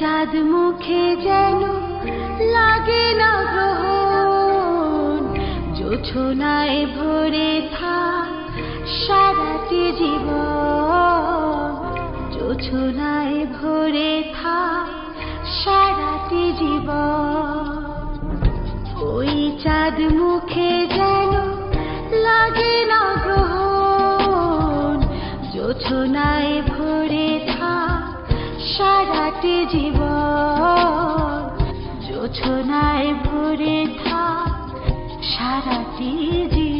চাঁদ মুখে যেন লাগে না গ্রহণ। জোছনায় ভরে থাক সারাটি জীবন। জোছনায় ভরে থাক সারাটি জীবন। ওই চাঁদ মুখে যেন লাগে না গ্রহণ। জোছনায় ভরে থাক সারাটি জীবন যোছনায় ভরে থাক সারাটি জীবন।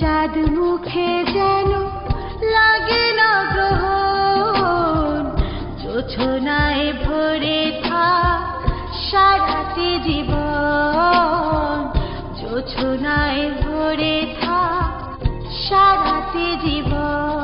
চাঁদ মুখে যেন লাগে না গ্রহণ। জোছনায় ভরে থাক সারাটি জীবন। জোছনায় ভরে থাক সারাটি জীবন।